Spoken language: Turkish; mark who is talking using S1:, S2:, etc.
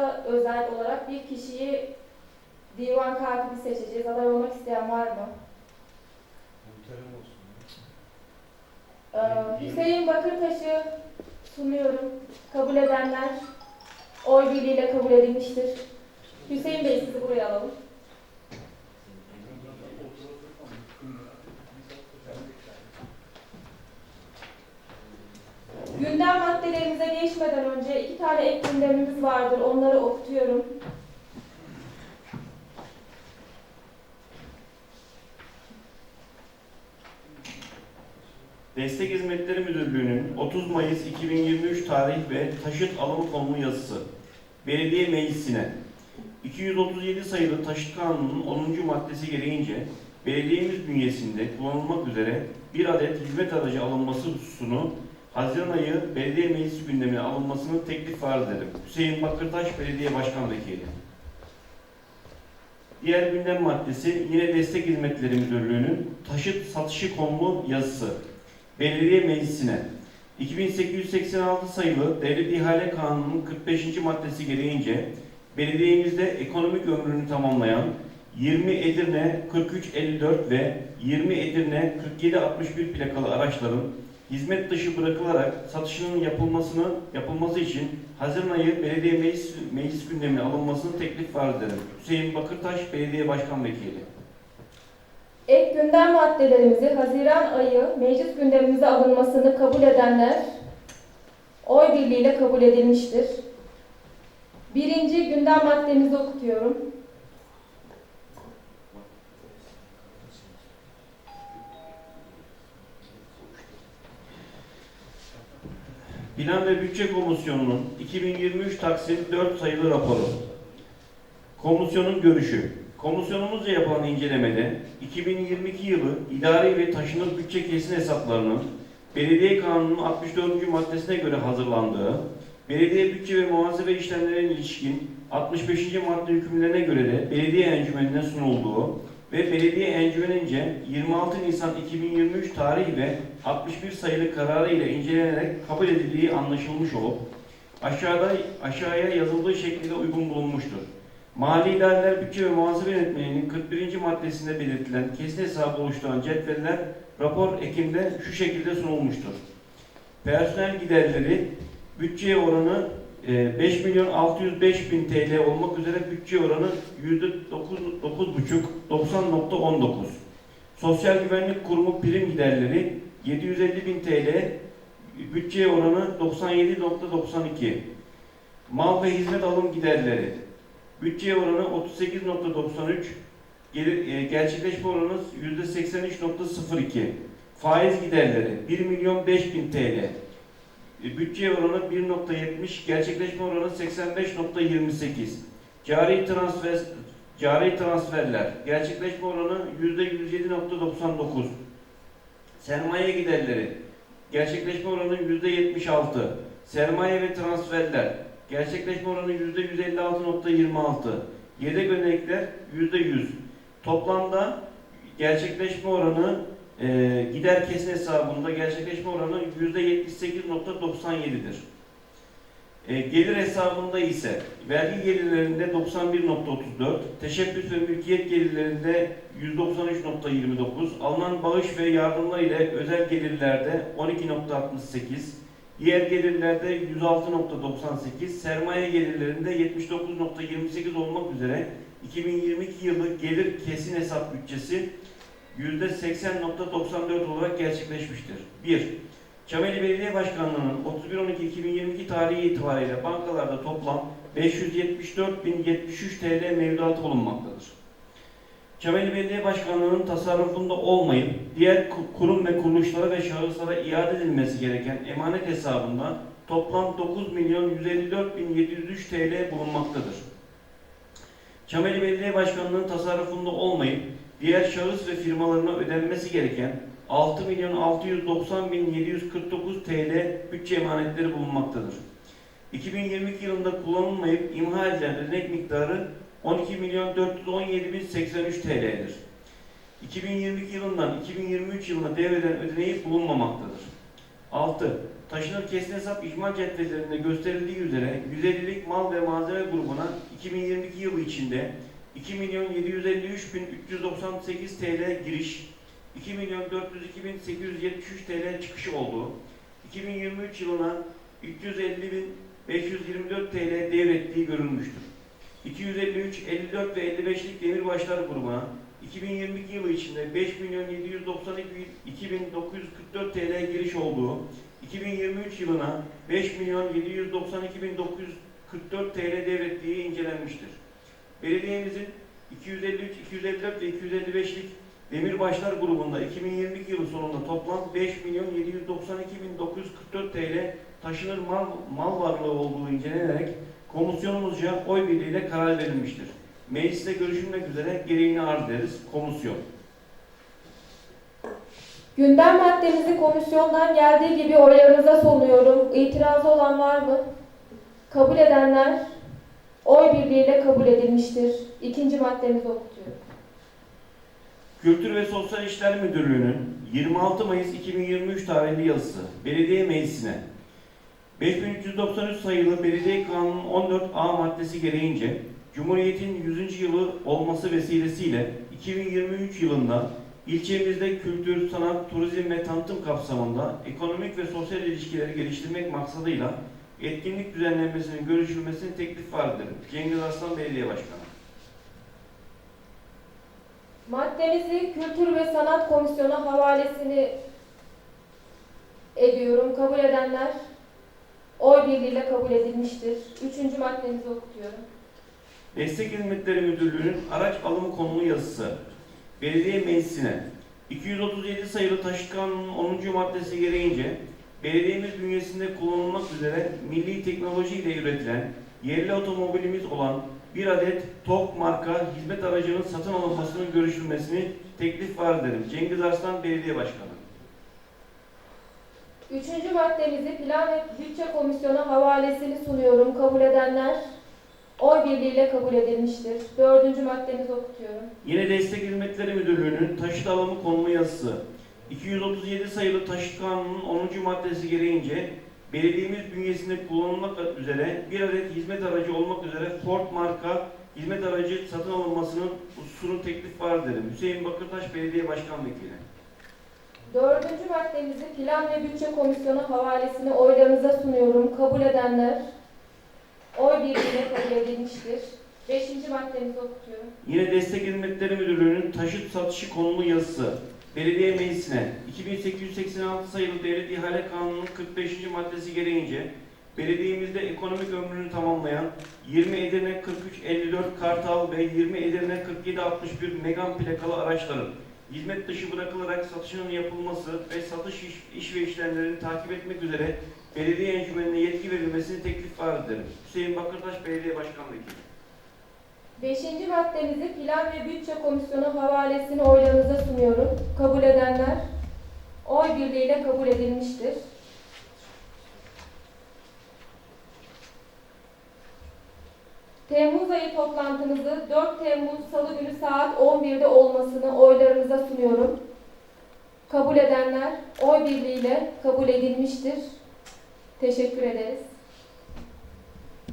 S1: kanunumuza özel olarak bir kişiyi divan katibi seçeceğiz. Aday olmak isteyen var mı?
S2: Muhterem olsun.
S1: Ee, Hüseyin Bakırtaş'ı sunuyorum. Kabul edenler oy birliğiyle kabul edilmiştir. Hüseyin Bey sizi buraya alalım. Gündem maddelerimize geçmeden önce iki tane ek gündemimiz vardır. Onları okutuyorum.
S3: Destek Hizmetleri Müdürlüğü'nün 30 Mayıs 2023 tarih ve taşıt alımı konulu yazısı. Belediye Meclisi'ne 237 sayılı Taşıt Kanunu'nun 10. maddesi gereğince belediyemiz bünyesinde kullanılmak üzere bir adet hizmet aracı alınması hususunu Haziran ayı belediye meclisi gündemine alınmasını teklif arz ederim. Hüseyin Bakırtaş Belediye Başkan Vekili. Diğer gündem maddesi yine Destek Hizmetleri Müdürlüğü'nün taşıt satışı konulu yazısı. Belediye Meclisi'ne 2886 sayılı Devlet İhale Kanunu'nun 45. maddesi gereğince belediyemizde ekonomik ömrünü tamamlayan 20 Edirne 4354 ve 20 Edirne 4761 plakalı araçların hizmet dışı bırakılarak satışının yapılmasını yapılması için Haziran ayı belediye meclis, meclis gündemine alınmasını teklif arz ederim. Hüseyin Bakırtaş Belediye Başkan Vekili.
S1: Ek gündem maddelerimizi Haziran ayı meclis gündemimize alınmasını kabul edenler oy birliğiyle kabul edilmiştir. Birinci gündem maddemizi okutuyorum.
S3: Plan ve Bütçe Komisyonu'nun 2023 Taksim 4 sayılı raporu. Komisyonun görüşü. Komisyonumuzca yapılan incelemede 2022 yılı idari ve taşınır bütçe kesin hesaplarının Belediye Kanunu'nun 64. maddesine göre hazırlandığı, belediye bütçe ve muhasebe işlemlerine ilişkin 65. madde hükümlerine göre de belediye encümenine sunulduğu ve belediye encümenince 26 Nisan 2023 tarihi ve 61 sayılı kararı ile incelenerek kabul edildiği anlaşılmış olup aşağıda aşağıya yazıldığı şekilde uygun bulunmuştur. Mali İdareler Bütçe ve Muhasebe Yönetmeliğinin 41. maddesinde belirtilen kesin hesabı oluşturan cetveller rapor ekimde şu şekilde sunulmuştur. Personel giderleri bütçeye oranı 5 milyon 605 bin TL olmak üzere bütçe oranı %9,5 90.19. Sosyal Güvenlik Kurumu prim giderleri 750 bin TL bütçeye oranı 97.92. Mal ve hizmet alım giderleri bütçeye oranı 38.93 gelir, e, gerçekleşme oranı %83.02. Faiz giderleri 1 milyon 5 bin TL. E, Bütçe oranı 1.70, gerçekleşme oranı 85.28. Cari transfer cari transferler gerçekleşme oranı %107.99. Sermaye giderleri gerçekleşme oranı %76. Sermaye ve transferler gerçekleşme oranı %156.26. Yedek ödenekler %100. Toplamda gerçekleşme oranı e, gider kesin hesabında gerçekleşme oranı %78.97'dir. E, gelir hesabında ise vergi gelirlerinde 91.34, teşebbüs ve mülkiyet gelirlerinde 193.29, alınan bağış ve yardımlar ile özel gelirlerde 12.68, diğer gelirlerde 106.98, sermaye gelirlerinde 79.28 olmak üzere 2022 yılı gelir kesin hesap bütçesi %80.94 olarak gerçekleşmiştir. 1. Çameli Belediye Başkanlığı'nın 31.12.2022 tarihi itibariyle bankalarda toplam 574.073 TL mevduatı bulunmaktadır. Çameli Belediye Başkanlığı'nın tasarrufunda olmayıp diğer ku- kurum ve kuruluşlara ve şahıslara iade edilmesi gereken emanet hesabında toplam 9 milyon 154.703 TL bulunmaktadır. Çameli Belediye Başkanlığı'nın tasarrufunda olmayıp diğer şahıs ve firmalarına ödenmesi gereken 6 milyon 690 bin 749 TL bütçe emanetleri bulunmaktadır. 2022 yılında kullanılmayıp imha edilen ödenek miktarı 12 milyon 417 bin 83 TL'dir. 2022 yılından 2023 yılına devreden ödeneği bulunmamaktadır. 6. taşınır kesin hesap icmal cetvellerinde gösterildiği üzere 150'lik mal ve malzeme grubuna 2022 yılı içinde 2 milyon 753 bin 398 TL giriş, 2 milyon 402 bin 873 TL çıkışı olduğu, 2023 yılına 350 bin 524 TL devrettiği görülmüştür. 253, 54 ve 55'lik demirbaşlar grubuna 2022 yılı içinde 5 milyon 792 bin 2944 TL giriş olduğu, 2023 yılına 5 milyon 792 bin 944 TL devrettiği incelenmiştir. Belediyemizin 253, 254 ve 255'lik demirbaşlar grubunda 2022 yılı sonunda toplam 5 milyon 792 bin 944 TL taşınır mal, mal varlığı olduğu incelenerek komisyonumuzca oy birliğiyle karar verilmiştir. Mecliste görüşülmek üzere gereğini arz ederiz. Komisyon.
S1: Gündem maddemizi komisyondan geldiği gibi oylarınıza sunuyorum. İtirazı olan var mı? Kabul edenler oy birliğiyle kabul edilmiştir. İkinci maddemizi okutuyorum.
S3: Kültür ve Sosyal İşler Müdürlüğü'nün 26 Mayıs 2023 tarihli yazısı Belediye Meclisi'ne 5393 sayılı Belediye Kanunu'nun 14A maddesi gereğince Cumhuriyet'in 100. yılı olması vesilesiyle 2023 yılında ilçemizde kültür, sanat, turizm ve tanıtım kapsamında ekonomik ve sosyal ilişkileri geliştirmek maksadıyla etkinlik düzenlenmesinin görüşülmesini teklif var ederim. Cengiz Arslan Belediye Başkanı.
S1: Maddemizi Kültür ve Sanat Komisyonu havalesini ediyorum. Kabul edenler oy birliğiyle kabul edilmiştir. Üçüncü maddemizi okutuyorum.
S3: Destek Hizmetleri Müdürlüğü'nün araç alımı konulu yazısı Belediye Meclisi'ne 237 sayılı Taşıt Kanunu'nun 10. maddesi gereğince belediyemiz bünyesinde kullanılmak üzere milli teknoloji ile üretilen yerli otomobilimiz olan bir adet TOK marka hizmet aracının satın alınmasının görüşülmesini teklif var ederim. Cengiz Arslan Belediye Başkanı.
S1: Üçüncü maddemizi Plan ve Bütçe Komisyonu havalesini sunuyorum. Kabul edenler oy birliğiyle kabul edilmiştir. Dördüncü maddemizi okutuyorum.
S3: Yine Destek Hizmetleri Müdürlüğü'nün taşıt alımı konulu yazısı 237 sayılı Taşıt Kanunu'nun 10. maddesi gereğince belediyemiz bünyesinde kullanılmak üzere bir adet hizmet aracı olmak üzere Ford marka hizmet aracı satın alınmasının hususunu teklif var derim. Hüseyin Bakırtaş Belediye Başkan Vekili.
S1: Dördüncü maddemizi Plan ve Bütçe Komisyonu havalesini oylarınıza sunuyorum. Kabul edenler oy birliğiyle kabul edilmiştir. Beşinci maddemizi okutuyorum.
S3: Yine Destek Hizmetleri Müdürlüğü'nün taşıt satışı konulu yazısı Belediye Meclisi'ne 2886 sayılı Devlet İhale Kanunu'nun 45. maddesi gereğince belediyemizde ekonomik ömrünü tamamlayan 20 Edirne 4354 Kartal ve 20 Edirne 4761 Megan plakalı araçların hizmet dışı bırakılarak satışının yapılması ve satış iş, iş ve işlemlerini takip etmek üzere belediye encümenine yetki verilmesini teklif var ederim. Hüseyin Bakırtaş Belediye Başkan Vekili.
S1: Beşinci maddemizi Plan ve Bütçe Komisyonu havalesini oylarınıza sunuyorum. Kabul edenler oy birliğiyle kabul edilmiştir. Temmuz ayı toplantımızı 4 Temmuz Salı günü saat 11'de olmasını oylarınıza sunuyorum. Kabul edenler oy birliğiyle kabul edilmiştir. Teşekkür ederiz.